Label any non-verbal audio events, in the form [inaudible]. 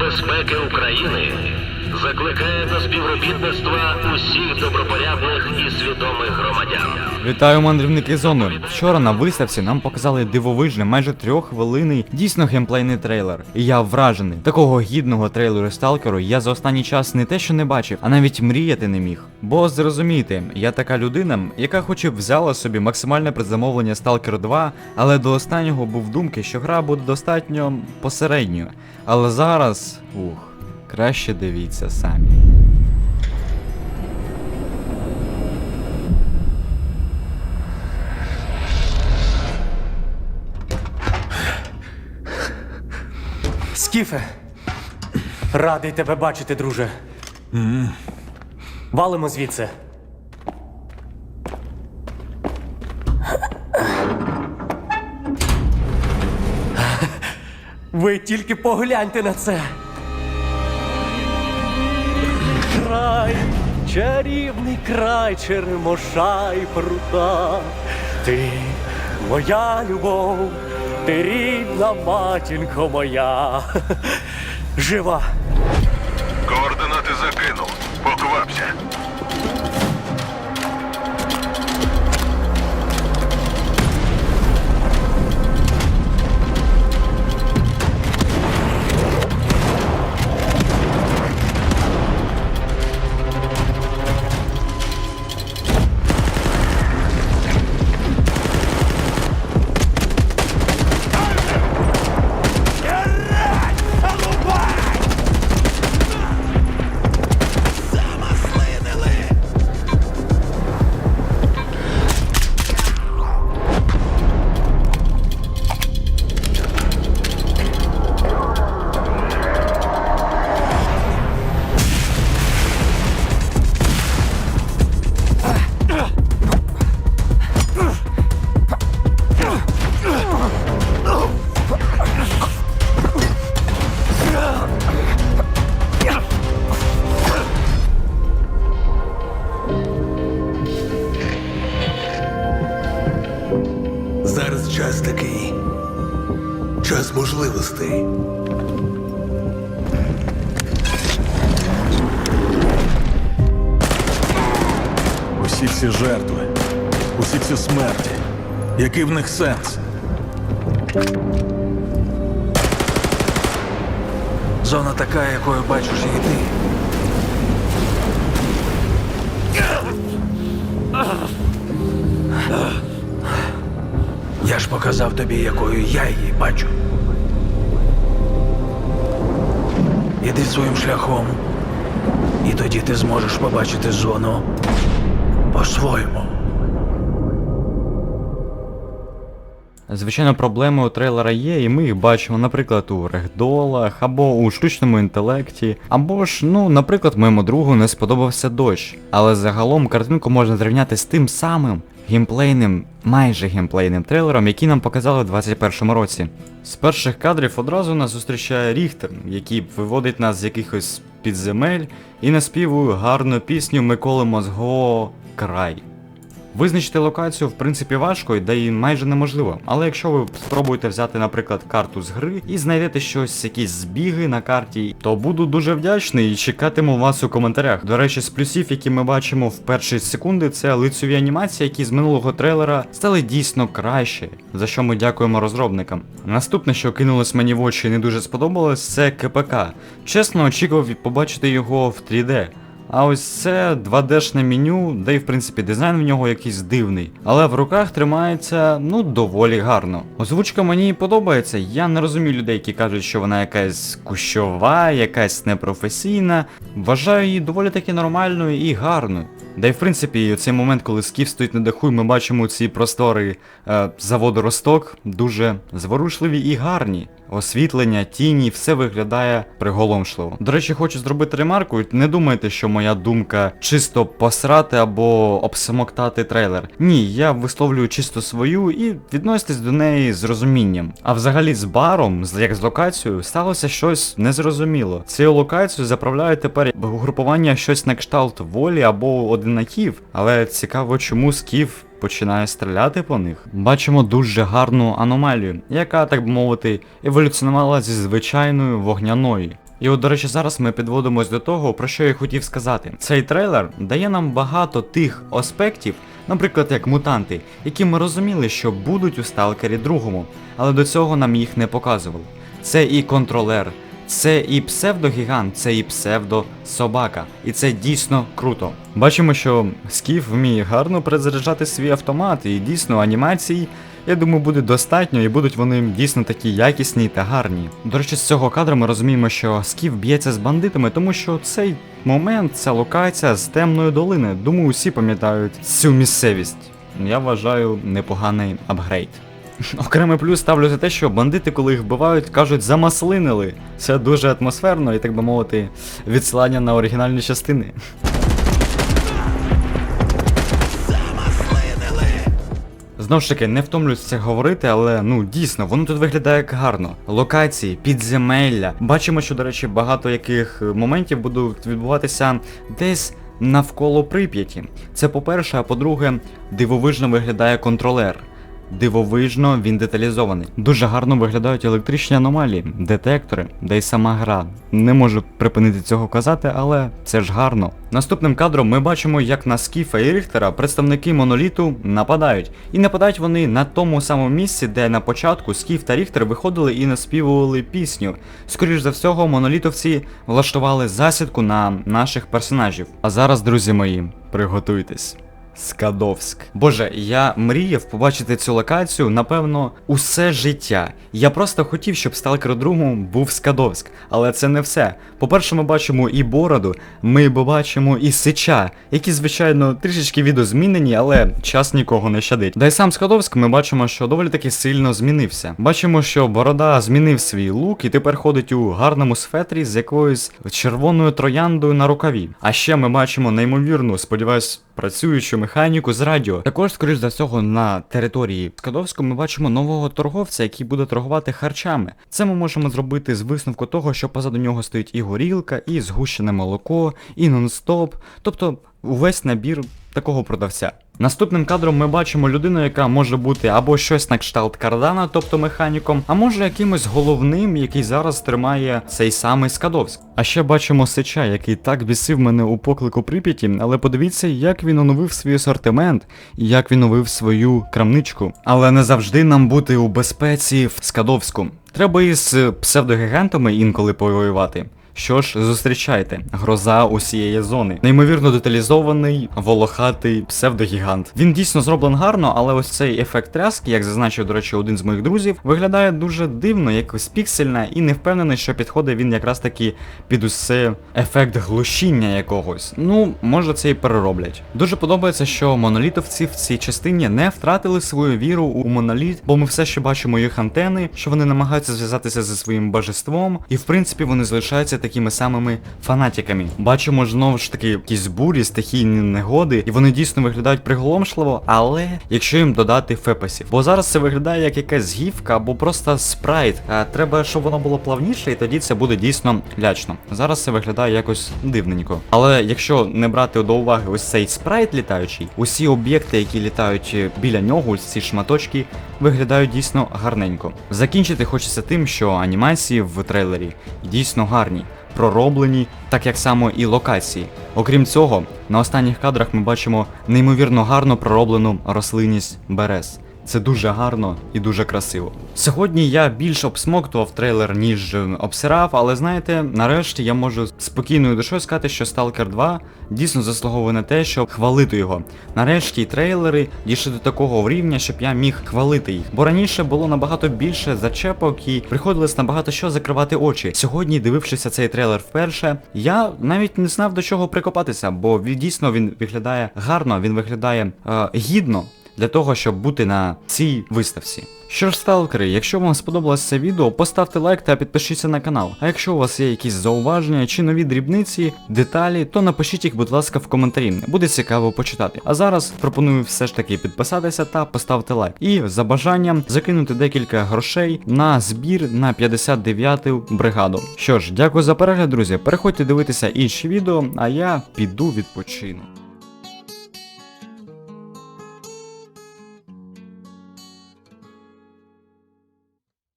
безпеки України закликає до співробітництва усіх добропорядних і свідомих громадян. Вітаю, мандрівники зони. Вчора на виставці нам показали дивовижний, майже трьоххвилинний, дійсно геймплейний трейлер. І я вражений. Такого гідного трейлеру сталкеру я за останній час не те, що не бачив, а навіть мріяти не міг. Бо зрозумійте, я така людина, яка хоч і взяла собі максимальне предзамовлення Stalker 2, але до останнього був думки, що гра буде достатньо посередньою. Але зараз, ух, краще дивіться самі. Скіфе, радий тебе бачити, друже. Валимо звідси. Ви тільки погляньте на це. Край, чарівний край черемоша і прута. Ти моя любов, ти рідна матінко моя. Жива. Координати закинув. Поквапся. Можливостей. Усі ці жертви, усі ці смерті. Який в них сенс? Зона така, якою бачиш її ти. Я ж показав тобі, якою я її бачу. Іди своїм шляхом, і тоді ти зможеш побачити зону по-своєму. Звичайно, проблеми у трейлера є, і ми їх бачимо, наприклад, у регдолах, або у штучному інтелекті, або ж, ну, наприклад, моєму другу не сподобався дощ. Але загалом картинку можна зрівняти з тим самим геймплейним, майже геймплейним трейлером, який нам показали в 2021 році. З перших кадрів одразу нас зустрічає Ріхтер, який виводить нас з якихось підземель і наспівує гарну пісню Миколи Мозго Край. Визначити локацію в принципі важко, да і майже неможливо. Але якщо ви спробуєте взяти, наприклад, карту з гри і знайдете щось, якісь збіги на карті, то буду дуже вдячний і чекатиму вас у коментарях. До речі, з плюсів, які ми бачимо в перші секунди, це лицеві анімації, які з минулого трейлера стали дійсно краще, за що ми дякуємо розробникам. Наступне, що кинулось мені в очі і не дуже сподобалось, це КПК. Чесно, очікував побачити його в 3D. А ось це 2D-шне меню, де й в принципі дизайн в нього якийсь дивний. Але в руках тримається ну доволі гарно. Озвучка мені подобається. Я не розумію людей, які кажуть, що вона якась кущова, якась непрофесійна. Вважаю її доволі таки нормальною і гарною. Да й в принципі, цей момент, коли скіф стоїть на даху, і ми бачимо ці простори е, заводу Росток, дуже зворушливі і гарні. Освітлення, тіні, все виглядає приголомшливо. До речі, хочу зробити ремарку. Не думайте, що моя думка чисто посрати або обсмоктати трейлер. Ні, я висловлюю чисто свою і відноситесь до неї з розумінням. А взагалі з баром, як з локацією, сталося щось незрозуміло. Цю локацію заправляють тепер угрупування щось на кшталт волі або одинаків, але цікаво, чому скіф починає стріляти по них. Бачимо дуже гарну аномалію, яка, так би мовити, еволюціонувала зі звичайної вогняної. І от, до речі, зараз ми підводимось до того, про що я хотів сказати. Цей трейлер дає нам багато тих аспектів, наприклад, як мутанти, які ми розуміли, що будуть у Сталкері другому, але до цього нам їх не показували. Це і контролер, це і псевдогігант, це і псевдо-собака. І це дійсно круто. Бачимо, що Скіф вміє гарно перезаряджати свій автомат, і дійсно анімації, я думаю, буде достатньо, і будуть вони дійсно такі якісні та гарні. До речі, з цього кадру ми розуміємо, що Скіф б'ється з бандитами, тому що цей момент, ця локація з темної долини. Думаю, усі пам'ятають цю місцевість. Я вважаю непоганий апгрейд. [laughs] Окремий плюс ставлю за те, що бандити, коли їх вбивають, кажуть замаслинили. Це дуже атмосферно і, так би мовити, відсилання на оригінальні частини. Знову ж таки, не втомлююся це говорити, але ну дійсно, воно тут виглядає як гарно. Локації, підземелля. Бачимо, що, до речі, багато яких е, моментів будуть відбуватися десь навколо Прип'яті. Це по-перше, а по-друге, дивовижно виглядає контролер. Дивовижно він деталізований. Дуже гарно виглядають електричні аномалії, детектори, де й сама гра. Не можу припинити цього казати, але це ж гарно. Наступним кадром ми бачимо, як на Скіфа і Ріхтера представники моноліту нападають. І нападають вони на тому самому місці, де на початку Скіф та Ріхтер виходили і наспівували пісню. Скоріш за всього, монолітовці влаштували засідку на наших персонажів. А зараз, друзі мої, приготуйтесь. Скадовськ. Боже, я мріяв побачити цю локацію, напевно, усе життя. Я просто хотів, щоб Сталкер 2 був Скадовськ, але це не все. По-перше, ми бачимо і бороду, ми бачимо і сича, які, звичайно, трішечки відозмінені, але час нікого не щадить. Да й сам Скадовськ ми бачимо, що доволі таки сильно змінився. Бачимо, що борода змінив свій лук і тепер ходить у гарному сфетрі з якоюсь червоною трояндою на рукаві. А ще ми бачимо неймовірну, сподіваюсь, працюючу механіку з радіо. Також, скоріш за всього, на території Скадовського ми бачимо нового торговця, який буде торгувати харчами. Це ми можемо зробити з висновку того, що позаду нього стоїть і горілка, і згущене молоко, і нон-стоп, тобто увесь набір такого продавця. Наступним кадром ми бачимо людину, яка може бути або щось на кшталт кардана, тобто механіком, а може якимось головним, який зараз тримає цей самий Скадовськ. А ще бачимо Сича, який так бісив мене у поклику Прип'яті, але подивіться, як він оновив свій асортимент і як він оновив свою крамничку. Але не завжди нам бути у безпеці в Скадовську. Треба із псевдогігантами інколи повоювати. Що ж, зустрічайте, гроза усієї зони. Неймовірно деталізований, волохатий псевдогігант. Він дійсно зроблений гарно, але ось цей ефект тряски, як зазначив, до речі, один з моїх друзів, виглядає дуже дивно, якось піксельна, і не впевнений, що підходить він якраз таки під усе ефект глушіння якогось. Ну, може це і перероблять. Дуже подобається, що монолітовці в цій частині не втратили свою віру у моноліт, бо ми все ще бачимо їх антени, що вони намагаються зв'язатися зі своїм божеством, і в принципі вони залишаються такими самими фанатиками. Бачимо знову ж таки якісь бурі, стихійні негоди, і вони дійсно виглядають приголомшливо, але якщо їм додати фепасів. Бо зараз це виглядає як якась гівка або просто спрайт. А треба, щоб воно було плавніше, і тоді це буде дійсно лячно. Зараз це виглядає якось дивненько. Але якщо не брати до уваги ось цей спрайт літаючий, усі об'єкти, які літають е, біля нього, ось ці шматочки, виглядають дійсно гарненько. Закінчити хочеться тим, що анімації в трейлері дійсно гарні. Пророблені, так як само і локації. Окрім цього, на останніх кадрах ми бачимо неймовірно гарно пророблену рослинність берез. Це дуже гарно і дуже красиво. Сьогодні я більш обсмоктував трейлер, ніж обсирав, але знаєте, нарешті я можу спокійною душою сказати, що Stalker 2 дійсно заслуговує на те, щоб хвалити його. Нарешті трейлери дійшли до такого рівня, щоб я міг хвалити їх. Бо раніше було набагато більше зачепок і приходилось набагато що закривати очі. Сьогодні, дивившися цей трейлер вперше, я навіть не знав до чого прикопатися, бо дійсно він виглядає гарно, він виглядає е, гідно для того, щоб бути на цій виставці. Що ж, сталкери, якщо вам сподобалось це відео, поставте лайк та підпишіться на канал. А якщо у вас є якісь зауваження чи нові дрібниці, деталі, то напишіть їх, будь ласка, в коментарі. Буде цікаво почитати. А зараз пропоную все ж таки підписатися та поставити лайк. І за бажанням закинути декілька грошей на збір на 59-ту бригаду. Що ж, дякую за перегляд, друзі. Переходьте дивитися інші відео, а я піду відпочину.